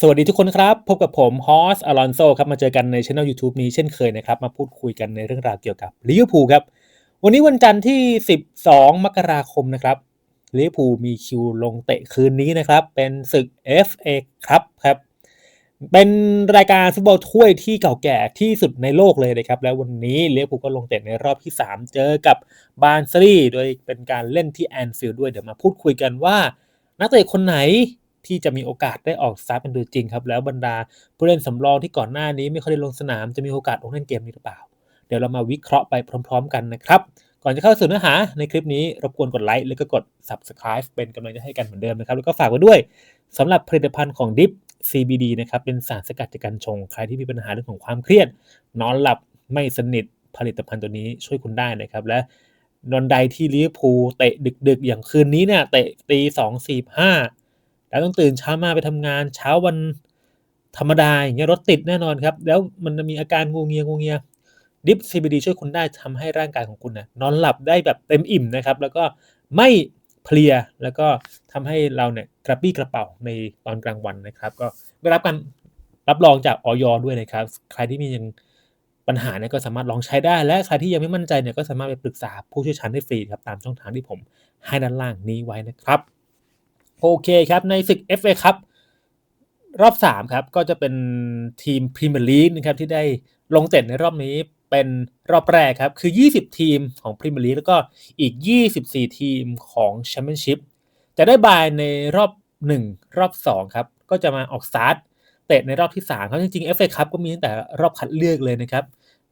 สวัสดีทุกคนครับ พบกับผมฮอสอลอนโซครับมาเจอกันในช่ anel YouTube นี้เช่นเคยนะครับ มาพูดคุยกันในเรื่องราวเกี่ยวกับลิเวอร์พูลครับ วันนี้วันจันทร์ที่ 12 มกราคมนะครับลิเวอร์พูลมีคิวลงเตะคืนนี้นะครับ เป็นศึก FA ครับครับ เป็นรายการฟุตบอลถ้วยที่เก่าแก่ที่สุดในโลกเลยนะครับ แล้ววันนี้ลิเวอร์พูลก็ลงเตะในรอบที่ 3 เจอกับบาร์นซรีโดยเป็นการเล่นที่แอนฟิลด์ด้วยเดี๋ยวมาพูดคุยกันว่า นักเตะคนไหน ที่จะมีโอกาสได้ออกสตาร์ทเป็นตัวจริงครับ แล้วบรรดาผู้เล่นสำรองที่ก่อนหน้านี้ไม่ค่อยได้ลงสนามจะมีโอกาสลงเล่นเกมนี้หรือเปล่า เดี๋ยวเรามาวิเคราะห์ไปพร้อม ๆ กันนะครับ ก่อนจะเข้าสู่เนื้อหาในคลิปนี้รบกวนกดไลค์แล้วก็กด subscribe เป็นกำลังใจให้กันเหมือนเดิมนะครับ แล้วก็ฝากไว้ด้วยสำหรับผลิตภัณฑ์ของ Dip CBD นะครับเป็นสารสกัดจากกัญชง ใครที่มีปัญหาเรื่องของความเครียด นอนหลับไม่สนิทผลิตภัณฑ์ตัวนี้ช่วยคุณได้นะครับ และนอนใดที่ลิเวอร์พูลเตะดึกๆ อย่างคืนนี้เนี่ยเตะตีสองสี่ห้า แล้วต้องตื่นเช้ามาไปทำงานเช้าวันธรรมดาอย่างเงี้ยรถติดแน่นอนครับ แล้วมันจะมีอาการงูเงียงูเงียดิฟ CBD ช่วยคุณได้ทำให้ร่างกายของคุณนะนอนหลับได้แบบเต็มอิ่มนะครับ แล้วก็ไม่เพลียแล้วก็ทำให้เราเนี่ยกระปี้กระเป๋าในตอนกลางวันนะครับ ก็ได้รับการรับรองจากออยด้วยนะครับ ใครที่มียังปัญหาเนี่ยก็สามารถลองใช้ได้ และใครที่ยังไม่มั่นใจเนี่ยก็สามารถไปปรึกษาผู้เชี่ยวชาญได้ฟรีครับตามช่องทางที่ผมให้ด้านล่างนี้ไว้นะครับ โอเคครับ ในศึก FA ครับรอบ 3 ครับ ก็จะเป็นทีมพรีเมียร์ลีกนะครับที่ได้ลงเตะในรอบนี้เป็นรอบแรกครับ คือ 20 ทีมของพรีเมียร์ลีกแล้วก็อีก 24 ทีมของแชมเปี้ยนชิพจะได้บายในรอบ 1 รอบ 2 ครับ ก็จะมาออกสตาร์ทเตะในรอบที่3ครับจริงๆ FA ครับก็มีตั้งแต่รอบคัดเลือกเลยนะครับ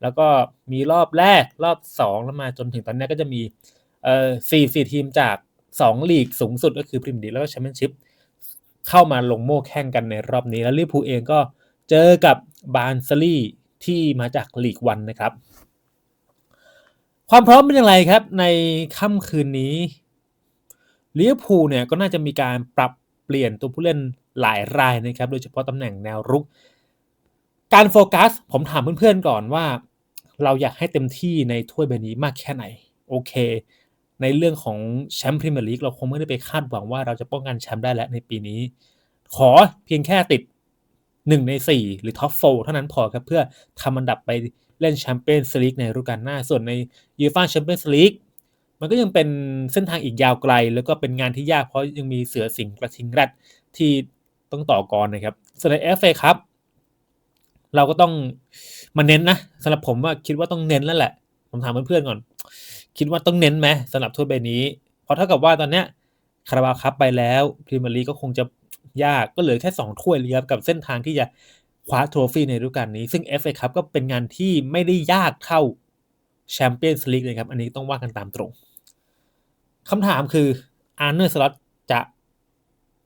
แล้วก็มีรอบแรกรอบ 2 แล้วมาจนถึงตอนนี้ก็จะมีเอ่อ4 4ทีมจาก 2ลีกสูงสุดก็คือพรีเมียร์ลีกแล้วก็แชมเปี้ยนชิพเข้ามาลงโม่แข่งกันในรอบนี้ แล้วลิเวอร์พูลเองก็เจอกับบาร์นซลีที่มาจากลีกวันนะครับ ความพร้อมเป็นอย่างไรครับ ในค่ำคืนนี้ลิเวอร์พูลเนี่ยก็น่าจะมีการปรับเปลี่ยนตัวผู้เล่นหลายรายนะครับ โดยเฉพาะตำแหน่งแนวรุก การโฟกัส ผมถามเพื่อนๆก่อนว่า เราอยากให้เต็มที่ในถ้วยใบนี้มากแค่ไหน โอเค ในเรื่องของแชมป์พรีเมียร์ลีกเราคงไม่ได้ไปคาดหวังว่าเราจะป้องกันแชมป์ได้แล้วในปีนี้ ขอเพียงแค่ติด 1 ใน 4 หรือท็อปโฟเท่านั้นพอครับ เพื่อทำอันดับไปเล่นแชมเปี้ยนส์ลีกในฤดูกาลหน้า ส่วนในยูฟ่าแชมเปี้ยนส์ลีกมันก็ยังเป็นเส้นทางอีกยาวไกล แล้วก็เป็นงานที่ยากเพราะยังมีเสือสิงกระทิงแรดที่ต้องต่อกรนะครับส่วนในเอฟเอครับเราก็ต้องมาเน้นนะสำหรับผมว่าคิดว่าต้องเน้นแล้วแหละ ผมถามเพื่อนๆก่อน คิดว่าต้องเน้นไหมสำหรับถ้วยใบนี้ เพราะเท่ากับว่าตอนเนี้ยคาราบาคัพไปแล้วพรีเมียร์ลีกก็คงจะยากก็เหลือแค่2ถ้วยเลยครับกับเส้นทางที่จะคว้าโทรฟี่ในฤดูกาลนี้ ซึ่ง FA ครับก็เป็นงานที่ไม่ได้ยากเท่าแชมเปี้ยนส์ลีกเลยครับ อันนี้ต้องว่ากันตามตรงคำถามคืออาร์เนอร์สล็อตจะ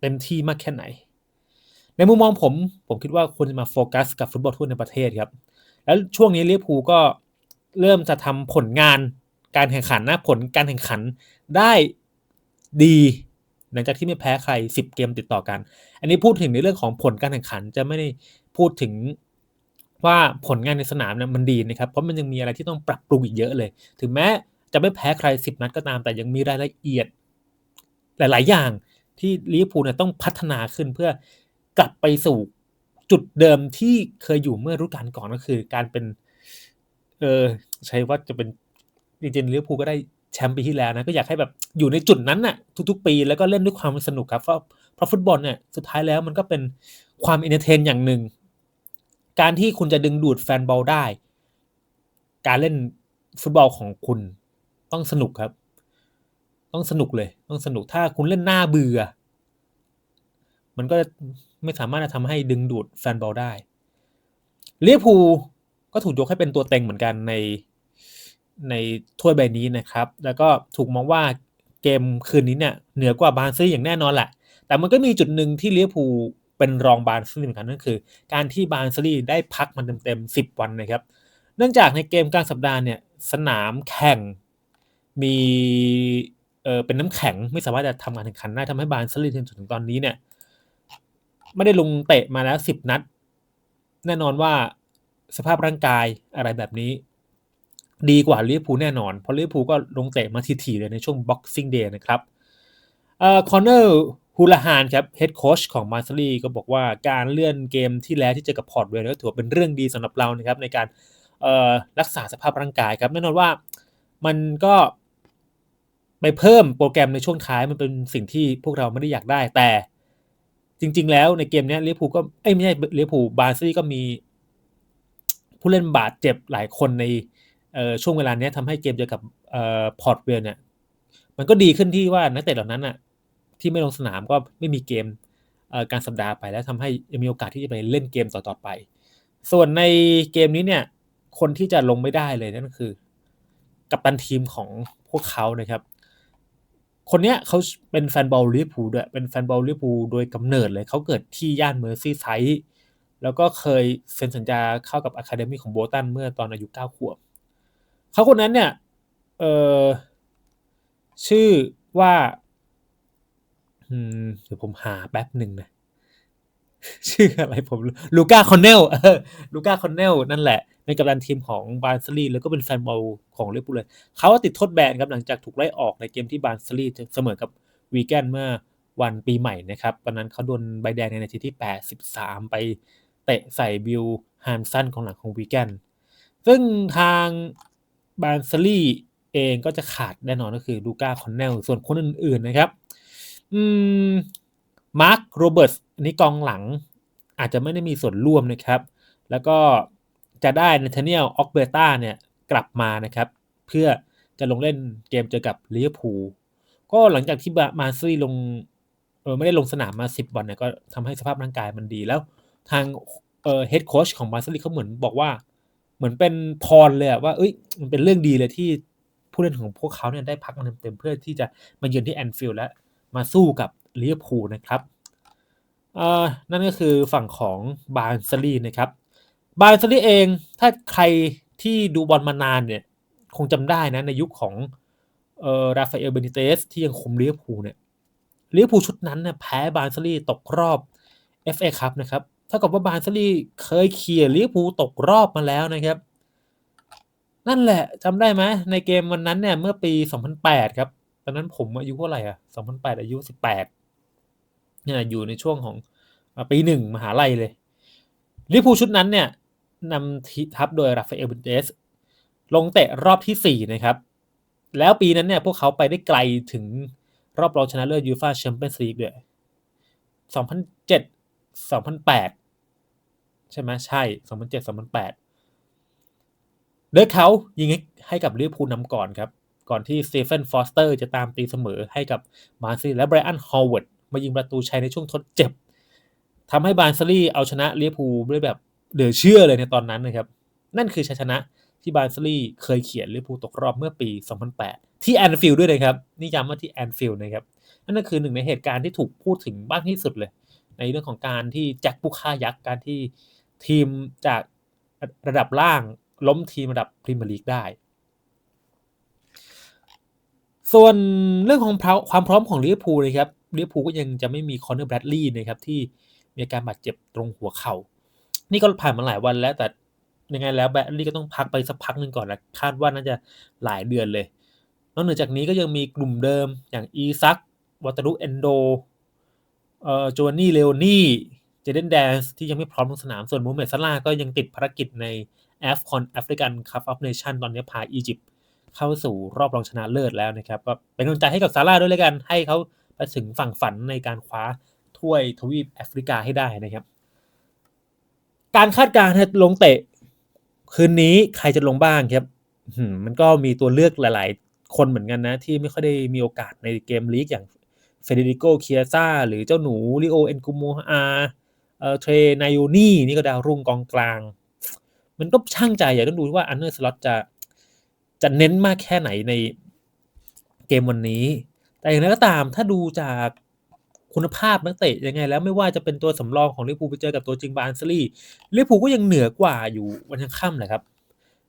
เต็มที่มากแค่ไหน ในมุมมองผม ผมคิดว่าควรจะมาโฟกัสกับฟุตบอลทั่วในประเทศครับ แล้วช่วงนี้ลิเวอร์พูก็เริ่มจะทำผลงาน การแข่งขันนะผลการแข่งขันได้ดี หลังจากที่ไม่แพ้ใคร 10 เกมติดต่อกัน อันนี้พูดถึงในเรื่องของผลการแข่งขันจะไม่ได้พูดถึงว่าผลงานในสนามเนี่ยมันดีนะครับ เพราะมันยังมีอะไรที่ต้องปรับปรุงอีกเยอะเลย ถึงแม้จะไม่แพ้ใคร 10 นัดก็ตาม แต่ยังมีรายละเอียด หลาย ๆ อย่างที่ลิเวอร์พูลเนี่ยต้องพัฒนาขึ้นเพื่อกลับไปสู่จุดเดิมที่เคยอยู่เมื่อรุ่นการก่อนก็คือ การเป็น เออใช้ว่าจะเป็น จริงๆลิเวอร์พูลก็ได้แชมป์ปีที่แล้วนะก็อยากให้แบบอยู่ในจุดนั้นน่ะ ทุกๆ ปีแล้วก็เล่นด้วยความสนุกครับเพราะเพราะฟุตบอลเนี่ยสุดท้ายแล้วมันก็เป็นความอินเตอร์เทนอย่างหนึ่ง การที่คุณจะดึงดูดแฟนบอลได้ การเล่นฟุตบอลของคุณต้องสนุกครับ ต้องสนุกเลย ต้องสนุกถ้าคุณเล่นหน้าเบื่อ มันก็ไม่สามารถจะทำให้ดึงดูดแฟนบอลได้เลียพูก็ถูกยกให้เป็นตัวเต็งเหมือนกันใน ในถ้วยใบนี้นะครับ แล้วก็ถูกมองว่าเกมคืนนี้เนี่ยเหนือกว่าบาร์ซี่อย่างแน่นอนแหละ แต่มันก็มีจุดหนึ่งที่เลียพูเป็นรองบาร์ซี่เหมือนกันนั่นคือ การที่บาร์ซี่ได้พักมันเต็มๆ10 วันนะครับ เนื่องจากในเกมกลางสัปดาห์เนี่ยสนามแข่งมีเออเป็นน้ำแข็งไม่สามารถจะทำการแข่งขันได้ทำให้บาร์ซี่จนถึงตอนนี้เนี่ยไม่ได้ลงเตะมาแล้ว 10 นัด แน่นอนว่าสภาพร่างกายอะไรแบบนี้ ดีกว่าลิเวอร์พูลแน่นอน เพราะลิเวอร์พูลก็ลงเตะมาทีๆเลยในช่วง Boxing Day นะครับคอนเนอร์ฮูลาฮานครับเฮดโค้ชของมาร์ซลีก็บอกว่าการเลื่อนเกมที่แล้วที่เจอกับพอร์ตเวลก็ถือเป็นเรื่องดีสำหรับเรานะครับในการรักษาสภาพร่างกายครับแน่นอนว่ามันก็ไปเพิ่มโปรแกรมในช่วงท้ายมันเป็นสิ่งที่พวกเราไม่ได้อยากได้แต่จริง ๆ แล้วในเกมนี้ลิเวอร์พูลก็เอ้ไม่ใช่ลิเวอร์พูลบาร์ซี่ก็มีผู้เล่นบาดเจ็บหลายคนใน ช่วงเวลานี้ทำให้เกมเจอกับพอร์ตเวลเนี่ย มันก็ดีขึ้นที่ว่านักเตะเหล่านั้นอะ ที่ไม่ลงสนามก็ไม่มีเกมการสัปดาห์ไปแล้วทำให้มีโอกาสที่จะไปเล่นเกมต่อๆไป ส่วนในเกมนี้เนี่ย คนที่จะลงไม่ได้เลยนั่นคือ กัปตันทีมของพวกเขานะครับ คนเนี้ยเขาเป็นแฟนบอลลิเวอร์พูลด้วย เป็นแฟนบอลลิเวอร์พูลโดยกำเนิดเลย เขาเกิดที่ย่านเมอร์ซี่ไซด์แล้วก็เคยเซ็นสัญญาเข้ากับอะคาเดมี่ของโบตันเมื่อตอนอายุ9ขวบ เขาคนนั้นเนี่ยเออชื่อว่าเดี๋ยวผมหาแป๊บหนึ่งนะชื่ออะไรผมลูก้าคอนเนลลูก้าคอนเนลนั่นแหละเป็นกัปตันทีมของบาร์ซลีแล้วก็เป็นแฟนบอลของลิเวอร์พูลเลยเขาติดโทษแบนครับหลังจากถูกไล่ออกในเกมที่บาร์ซลีเสมอกับวีแกนเมื่อวันปีใหม่นะครับตอนนั้นเขาโดนใบแดงในนาทีที่ 83 ไปเตะใส่บิลฮานสันของหลังของวีแกนซึ่งทาง บาร์ซลี่เองก็จะขาดแน่นอนก็คือลูก้าคอนเนลส่วนคนอื่นๆนะครับ อืม มาร์คโรเบิร์ตอันนี้กองหลังอาจจะไม่ได้มีส่วนร่วมนะครับ แล้วก็จะได้เนธานียลออกเบต้าเนี่ยกลับมานะครับ เพื่อจะลงเล่นเกมเจอกับลิเวอร์พูลก็หลังจากที่มาซี่ลงเออไม่ได้ลงสนามมา 10 วันเนี่ยก็ทำให้สภาพร่างกายมันดีแล้ว ทางเออเฮดโค้ชของมาซี่เขาเหมือนบอกว่า เหมือนเป็นพรเลยว่าเอ้ยมันเป็นเรื่องดีเลยที่ผู้เล่นของพวกเขาเนี่ยได้พักเต็มๆเพื่อที่จะมาเยือนที่แอนฟิลด์และมาสู้กับลิเวอร์พูลนะครับนั่นก็คือฝั่งของบาร์ซลีนะครับ บาร์ซลีเองถ้าใครที่ดูบอลมานานเนี่ย คงจำได้นะในยุคของเออราฟาเอลเบนิเตสที่ยังคุมลิเวอร์พูลเนี่ยลิเวอร์พูลชุดนั้นเนี่ยแพ้บาร์ซลีตกรอบ FA ครับนะครับ เท่ากับว่าบาร์นสลีเคยเขี่ยลิเวอร์พูลตกรอบมาแล้วนะครับ นั่นแหละจำได้ไหมในเกมวันนั้นเนี่ย เมื่อปี 2008 ครับตอนนั้นผมอายุเท่าไหร่อะ 2008 อายุ 18 เนี่ยอยู่ในช่วงของปีหนึ่งมหาลัยเลยลิเวอร์พูลชุดนั้นเนี่ยนำทัพโดยราฟาเอลเบนเดสลงเตะรอบที่ 4 นะครับ แล้วปีนั้นเนี่ยพวกเขาไปได้ไกลถึงรอบรองชนะเลิศยูฟ่าแชมเปี้ยนส์ลีกเลย2007 2008 ใช่ไหมใช่สองพันเจ็ดสองพันแปดเดเขายิงให้กับลิเวอร์พูลนำก่อนครับ ก่อนที่สเตเฟนฟอสเตอร์จะตามตีเสมอให้กับมาร์ซีและไบรอันฮอลเวิร์ดมายิงประตูชัยในช่วงทดเจ็บทำให้บาร์ซลีเอาชนะเลียพูลด้วยแบบเดือเชื่อเลยในตอนนั้นนะครับ นั่นคือชัยชนะที่บาร์ซลีเคยเขียนเลียพูลตกรอบเมื่อปี 2008 ที่แอนฟิลด์ด้วยนะครับ นี่ย้ำว่าที่แอนฟิลด์นะครับ นั่นก็คือหนึ่งในเหตุการณ์ที่ถูกพูดถึงบ้างที่สุดเลย ในเรื่องของการที่แจ็คผู้ฆ่ายักษ์การที่ ทีมจากระดับล่างล้มทีมระดับพรีเมียร์ลีกได้ ส่วนเรื่องของความพร้อมของลิเวอร์พูลนะครับลิเวอร์พูลก็ยังจะไม่มีคอนเนอร์แบรดลีย์นะครับที่มีอาการบาดเจ็บตรงหัวเข่า นี่ก็ผ่านมาหลายวันแล้วแต่ยังไงแล้วแบรดลีย์ก็ต้องพักไปสักพักหนึ่งก่อนนะคาดว่าน่าจะหลายเดือนเลย นอกจากนี้ก็ยังมีกลุ่มเดิมอย่างอีซักวัตรุเอนโดเอ่อโจวานนี่เลโอนี่ เจเดนแดนส์ที่ยังไม่พร้อมลงสนาม ส่วนมูเมตซาลาก็ยังติดภารกิจในแอฟคอนแอฟริกันคัพออฟเนชั่นตอนนี้พาอียิปต์เข้าสู่รอบรองชนะเลิศแล้วนะครับก็เป็นกำลังใจให้กับซาร่าด้วยเลยกัน ให้เขาไปถึงฝั่งฝันในการคว้าถ้วยทวีปแอฟริกาให้ได้นะครับ การคาดการณ์ลงเตะ คืนนี้ใครจะลงบ้างครับมันก็มีตัวเลือกหลาย ๆ คนเหมือนกันนะ ที่ไม่ค่อยได้มีโอกาสในเกมลีกอย่างเฟเดริโกเคียซ่าหรือเจ้าหนูลิโอเอ็นกุโมอา เทรนายโยนี่นี่ก็ดาวรุ่งกองกลาง มันก็ช่างใจอยากต้องดูว่าอันเนอร์สล็อตจะจะเน้นมากแค่ไหนในเกมวันนี้ แต่อย่างไรก็ตามถ้าดูจากคุณภาพนักเตะยังไง แล้วไม่ว่าจะเป็นตัวสำรองของลิเวอร์พูลไปเจอกับตัวจริงบาร์นซลี่ลิเวอร์พูลก็ยังเหนือกว่าอยู่วันยังค่ำเลยครับ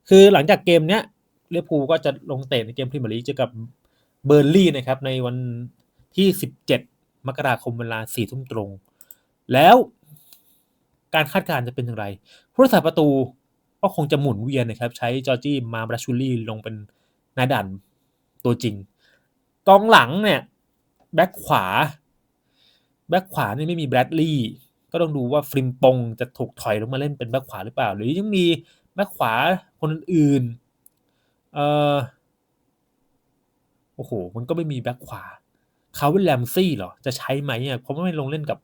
คือหลังจากเกมเนี้ยลิเวอร์พูลก็จะลงเตะในเกมพรีเมียร์ลีกเจอกับเบอร์ลี่นะครับในวันที่ 17 มกราคมเวลา4ทุ่มตรง แล้ว การคาดการณ์จะเป็นอย่างไรผู้รักษาประตูก็คงจะหมุนเวียนนะครับ ใช้จอร์จี้มาบราชูลี่ลงเป็นนายดันตัวจริง กองหลังเนี่ยแบ็คขวา แบ็คขวานี่ไม่มีแบรดลีย์ก็ต้องดูว่าฟริมปงจะถูกถอยลงมาเล่นเป็นแบ็คขวาหรือเปล่า หรือยังมีแบ็คขวาคนอื่นเออโอ้โห มันก็ไม่มีแบ็คขวาคาร์วินแลมซี่เหรอ จะใช้ไหมอะเพราะว่าไม่ลงเล่นกับ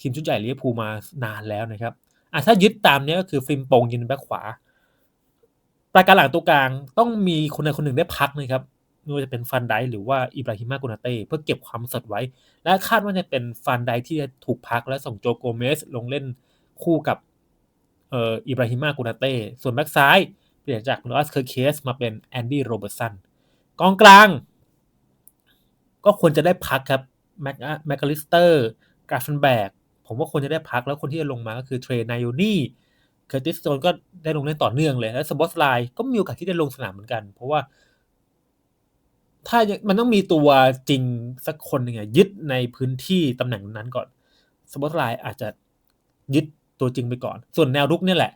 ทีมชุดใหญ่ลิเวอร์พูมานานแล้วนะครับอะถ้ายึดตามนี้ก็คือฟริมปงยืนแบ็คขวา ปราการหลังตัวกลางต้องมีคนใดคนหนึ่งได้พักนะครับไม่ว่าจะเป็นฟันไดหรือว่าอิบราฮิมากุนาเต้เพื่อเก็บความสดไว้ และคาดว่าจะเป็นฟันไดที่จะถูกพักและส่งโจโกเมสลงเล่นคู่กับเอ่ออิบราฮิมากุนาเต้ส่วนแบ็กซ้ายเปลี่ยนจากโนอัสเคอร์เคสมาเป็นแอนดี้โรเบิร์ตสันกองกลาง ก็ควรจะได้พักครับแม็กแมคคาลิสเตอร์กราฟเฟนแบก ผมว่าควรจะได้พักแล้วคนที่จะลงมาก็คือเทรนายโอนี่เคอร์ติสโจนก็ได้ลงเล่นต่อเนื่องเลย แล้วสบอสไลน์ก็มีโอกาสที่ได้ลงสนามเหมือนกัน เพราะว่า ถ้ามันต้องมีตัวจริงสักคนหนึ่งยึดในพื้นที่ตำแหน่งนั้นก่อนสปอตไลน์อาจจะยึดตัวจริงไปก่อน ส่วนแนวรุกเนี่ยแหละ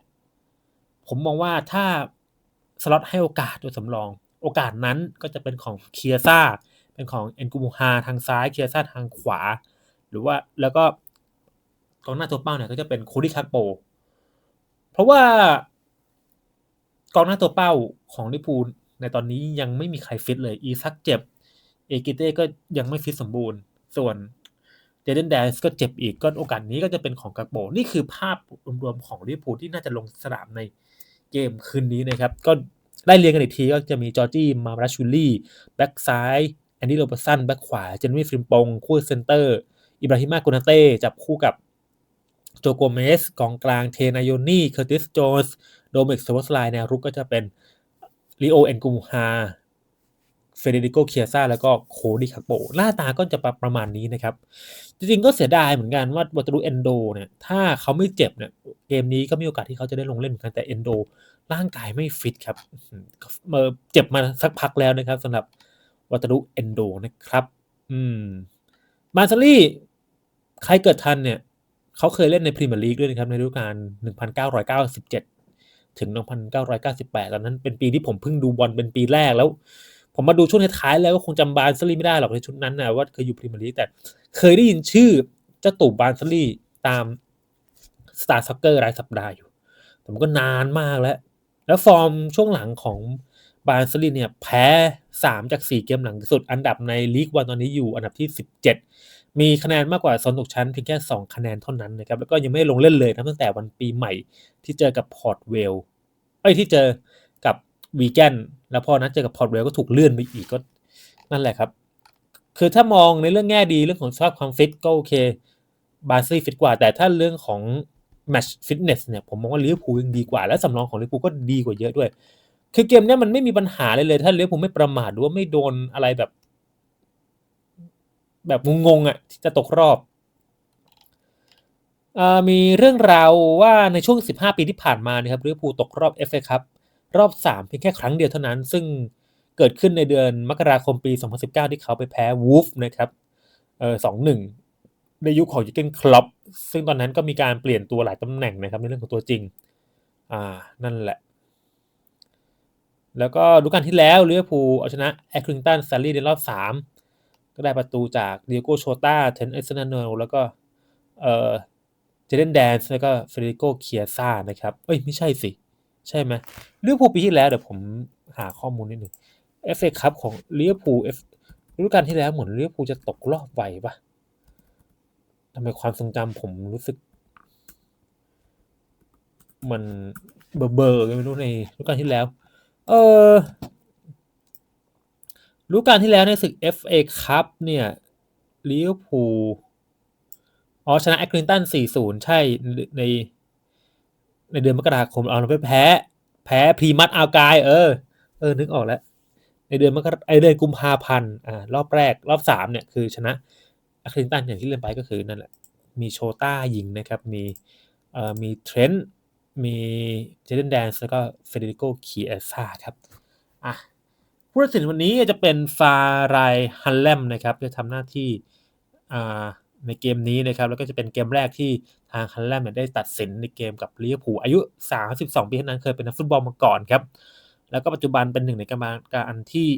ผมมองว่าถ้าสล็อตให้โอกาสตัวสำรอง โอกาสนั้นก็จะเป็นของเคียซ่าเป็นของเอ็นกูมูฮาทางซ้ายเคียซ่าทางขวา หรือว่าแล้วก็ กองหน้าตัวเป้าเนี่ยก็จะเป็นคูริคาโป เพราะว่ากองหน้าตัวเป้าของลิปูลในตอนนี้ยังไม่มีใครฟิตเลย อีซักเจ็บ เอกิเต้ก็ยังไม่ฟิตสมบูรณ์ ส่วนเจเดนแดนส์ก็เจ็บอีกก็โอกาสนี้ก็จะเป็นของกาโป นี่คือภาพรวมๆของลิปูลที่น่าจะลงสนามในเกมคืนนี้นะครับ ก็ไล่เรียงกันอีกทีก็จะมีจอร์จี้มาราชูลี่แบ็กซ้ายแอนดี้โรเบสันแบ็กขวา เจนมี่ฟริมปงคู่เซนเตอร์ อิบราฮิมากุนาเต้จับคู่กับ โจโกเมสกองกลางเทนายโนี่เคอร์ติสโจนส์โดมิกสวอสไลน์แนวรุกก็จะเป็นลิโอเอนกูมูฮาเฟเดริโกเคียซ่าแล้วก็โคดิคาโปหน้าตาก็จะประมาณนี้นะครับ จริงๆก็เสียดายเหมือนกันว่าวัตรุเอนโดเนี่ย ถ้าเขาไม่เจ็บเนี่ย เกมนี้ก็มีโอกาสที่เขาจะได้ลงเล่นเหมือนกันแต่เอนโดร่างกายไม่ฟิตครับมื่อเจ็บมาสักพักแล้วนะครับสำหรับวัตรุเอนโดนะครับ อืม มาซารี่ใครเกิดทันเนี่ย เขาเคยเล่นในพรีเมียร์ลีกด้วยนะครับในฤดูกาล1997 ถึง 1998 ตอนนั้นเป็นปีที่ผมเพิ่งดูบอลเป็นปีแรกแล้ว ผมมาดูช่วงท้ายแล้วก็คงจำบานซลี่ไม่ได้หรอกในชุดนั้นนะว่าเคยอยู่พรีเมียร์ลีกแต่เคยได้ยินชื่อเจ้าตู่บานซลี่ตามสตาร์ซ็อกเกอร์รายสัปดาห์อยู่ แต่มันก็นานมากแล้ว แล้วฟอร์มช่วงหลังของบานซลี่เนี่ยแพ้ 3 จาก 4 เกมหลังสุด อันดับในลีกวันตอนนี้อยู่อันดับที่ 17 มีคะแนนมากกว่าโซนตกชั้นเพียงแค่2คะแนนเท่านั้นนะครับแล้วก็ยังไม่ลงเล่นเลยนะตั้งแต่วันปีใหม่ที่เจอกับพอร์ตเวลไอ้ที่เจอกับวีแกนแล้วพอนั้นเจอกับพอร์ตเวลก็ถูกเลื่อนไปอีกก็นั่นแหละครับ คือถ้ามองในเรื่องแง่ดีเรื่องของสภาพความฟิตก็โอเคบาซี่ฟิตกว่า แต่ถ้าเรื่องของแมชฟิตเนสเนี่ยผมมองว่าลิเวอร์พูลยังดีกว่า และสำรองของลิเวอร์พูลก็ดีกว่าเยอะด้วย คือเกมนี้มันไม่มีปัญหาเลยเลย ถ้าลิเวอร์พูลไม่ประมาทหรือว่าไม่โดนอะไรแบบ แบบงงๆอะจะตกรอบมีเรื่องราวว่าในช่วง 15 ปีที่ผ่านมานะครับลิเวอร์พูลตกรอบ FA ครับรอบ 3 เพียงแค่ครั้งเดียวเท่านั้น ซึ่งเกิดขึ้นในเดือนมกราคมปี 2019 ที่เขาไปแพ้วูฟนะครับเออสองหนึ่งในยุคของยูเกนคลอปซึ่งตอนนั้นก็มีการเปลี่ยนตัวหลายตำแหน่งนะครับในเรื่องของตัวจริง อ่า นั่นแหละ แล้วก็ดูการที่แล้วลิเวอร์พูลเอาชนะแอคริงตันซารีในรอบ 3 ก็ได้ประตูจากเดียโกโชตาเทนเอสนาโนแล้วก็เออเจเดนแดนแล้วก็เฟเดริโกเคียซ่านะครับ เอ้ย ไม่ใช่สิ ใช่ไหมลิเวอร์พูลปีที่แล้วเดี๋ยวผมหาข้อมูลนิดหนึ่งเอฟเอคัพของลิเวอร์พูลเอฟฤดูกาลที่แล้วเหมือนลิเวอร์พูลจะตกรอบไวปะทำไมความทรงจำผมรู้สึก มันเบอร์เบอร์ไม่รู้ในฤดูกาลที่แล้ว เออ ฤดูกาลที่แล้วในศึก FA คัพเนี่ยลิเวอร์พูลอ๋อชนะแอคลินตัน 4-0 ใช่ใน ในเดือนมกราคมเอาเราไปแพ้ แพ้พรีมัตอาวกายเออ เออ นึกออกแล้ว ในเดือนมกราไอเดือนกุมภาพันธ์อ่ารอบแรก รอบสามเนี่ยคือชนะแอคลินตันอย่างที่เล่นไปก็คือนั่นแหละ มีโชต้ายิงนะครับ มีเอ่อมีเทรนต์มีเจเดนแดนแล้วก็เฟเดริโกคีเอซ่าครับ อะ ผู้ตัดสินวันนี้จะเป็นฟารายฮันแลมนะครับจะทำหน้าที่ในเกมนี้นะครับ แล้วก็จะเป็นเกมแรกที่ทางคันแลมได้ตัดสินในเกมกับลิเวอร์พูลอายุ 32 ปีเท่านั้นเคยเป็นนักฟุตบอลมาก่อนครับ แล้วก็ปัจจุบันเป็นหนึ่งในกรรมการที่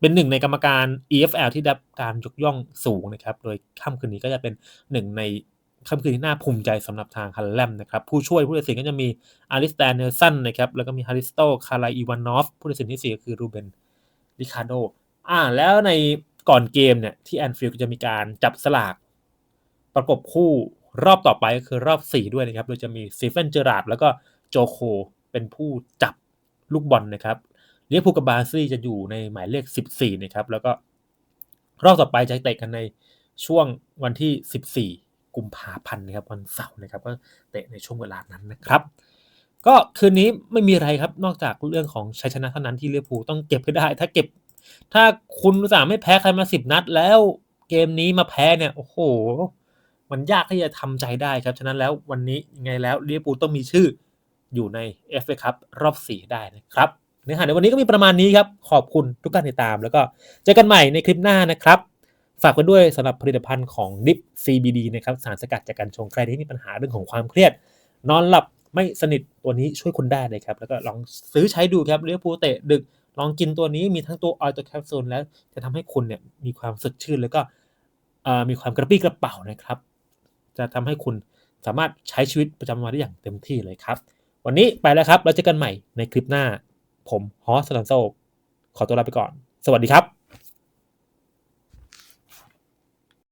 เป็นหนึ่งในกรรมการ EFL ที่ได้การยกย่องสูงนะครับ โดยค่ำคืนนี้ก็จะเป็นหนึ่งในค่ำคืนที่น่าภูมิใจสำหรับทางฮันแลมนะครับ ผู้ช่วยผู้ตัดสินก็จะมีอาริสแตนเนลสันนะครับ แล้วก็มีฮาริสโต คาราอีวานอฟ ผู้ตัดสินที่สี่ก็คือรูเบน ริคาโดอ่าแล้วในก่อนเกมเนี่ยที่แอนฟิลด์ก็จะมีการจับสลาก ประกบคู่รอบต่อไปก็คือรอบ 4 ด้วยนะครับ โดยจะมีซีเฟนเจอราร์ดแล้วก็โจโคเป็นผู้จับลูกบอลนะครับเลียพูกับบาซี่จะอยู่ในหมายเลข 14 นะครับ แล้วก็รอบต่อไปจะเตะกันในช่วงวันที่ 14 กุมภาพันธ์นะครับวันเสาร์นะครับก็เตะในช่วงเวลานั้นนะครับ ก็คืนนี้ไม่มีอะไรครับ นอกจากเรื่องของชัยชนะเท่านั้นที่เลียพูต้องเก็บให้ได้ ถ้าเก็บ ถ้าคุณสาห์ไม่แพ้ใครมา10นัด แล้วเกมนี้มาแพ้เนี่ยโอ้โห มันยากที่จะทำใจได้ครับ ฉะนั้นแล้ววันนี้ยังไงแล้วลิเวอร์พูต้องมีชื่ออยู่ใน FA ครับรอบ4ได้นะครับเนื้อหาในวันนี้ก็มีประมาณนี้ครับ ขอบคุณทุกการติดตาม แล้วก็เจอกันใหม่ในคลิปหน้านะครับฝากกันด้วยสำหรับผลิตภัณฑ์ของ Dip CBD นะครับสารสกัดจากการชงใครที่มีปัญหาเรื่องของความเครียด นอนหลับ ไม่สนิทตัวนี้ช่วยคุณได้เลยครับ แล้วก็ลองซื้อใช้ดูครับลิเวอร์พูลเตะดึกลองกินตัวนี้มีทั้งตัวออยล์ตัวแคปซูลแล้วจะทำให้คุณเนี่ยมีความสดชื่นแล้วก็มีความกระปรี้กระเป๋านะครับ จะทำให้คุณสามารถใช้ชีวิตประจำวันได้อย่างเต็มที่เลยครับ วันนี้ไปแล้วครับแล้วเจอกันใหม่ในคลิปหน้า ผมฮอสซันโซขอตัวลาไปก่อน สวัสดีครับ